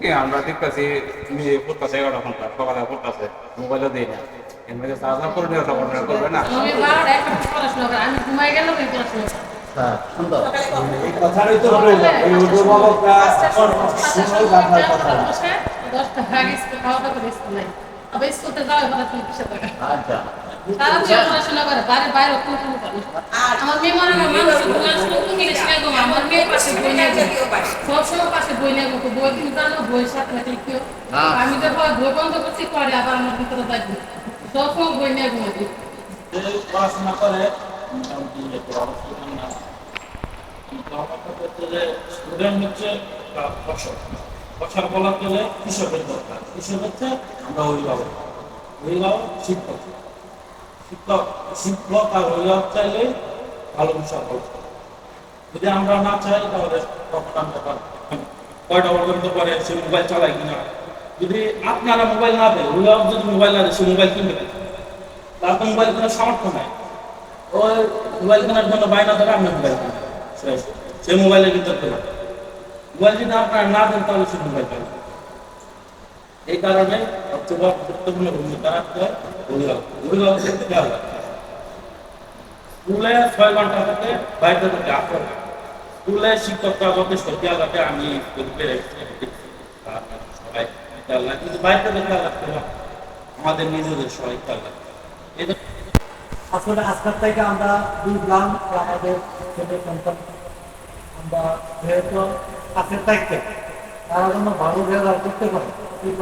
কি আমরা দেখতেছি পড়তেছে এগারোটা ঘণ্টা সকালে পড়তেছে মোবাইলও দিই না। এমনি চার্জার করে নিয়ে তখন করবে না। হ্যাঁ সুন্দর এই কথাটাই তো হলো এই অভিভাবকরা এখন সময় রাখার কথা। না। বসে দশটা ভাগে খাওয়া দাওয়া করে স্কুল নাই। আবার স্কুলতে যাওয়া ভাড়া তুমি কিসে টাকা আচ্ছা। তারা পড়াশোনা করে বাইরে বাইরে কোন কোন করে আমার মেয়ে মনে হয় মানুষ পড়াশোনা তুমি শিখে গো আমার মেয়ে পাশে বই নিয়ে যাবে সবসময় পাশে বই নিয়ে গো বই কিন্তু জানো বই সাথে সাথে কেউ। আমি তো ভয় বই বন্ধ করছি করে আবার আমার ভিতরে দেখব সবসময় বই নিয়ে ঘুমাবি যে পড়াশোনা করে। মোটামুটি একটু অবস্থা না। পড়াশোনা করতে যে স্টুডেন্ট হচ্ছে ফসল ফসল বলা গেলে কৃষকের দরকার। কৃষক হচ্ছে আমরা অভিভাবক। অভিভাবক শিক্ষক। শিক্ষক শিক্ষক আর অভিভাবক চাইলে ভালো বিষয় বলতে যদি আমরা না চাই, তাহলে তখন আমরা পারব। কয়টা সে মোবাইল চালায় কিনা? যদি আপনারা মোবাইল না দেয় অভিভাবক যদি মোবাইল না দেয়, সে মোবাইল কিনবে। তার তো মোবাইল কেনার সামর্থ্য নাই। ওই মোবাইল কেনার জন্য বায়না ধরে আমরা মোবাইল কিনি সে- মোবাইলের ভিতর কেনা মোবাইল যদি আপনারা না দেন, তাহলে সে মোবাইল পাবে। এই কারণে সবচেয়ে গুরুত্বপূর্ণ ভূমিকা রাখতে হয় অভিভাবক রাখতে স্কুলে ছয় ঘণ্টা থেকে বাইরে থেকে আট স্কুলে শিক্ষকরা যথেষ্ট খেয়াল রাখে আমি আমাদের নিজেদের সবাই জন্য আসলে আজকের থেকে আমরা বুঝলাম আমাদের ছেলে সন্তান, আমরা যেহেতু আজকের থাকতে তারা যেন ভালো রেজাল্ট করতে পারে, এই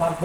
রাখব।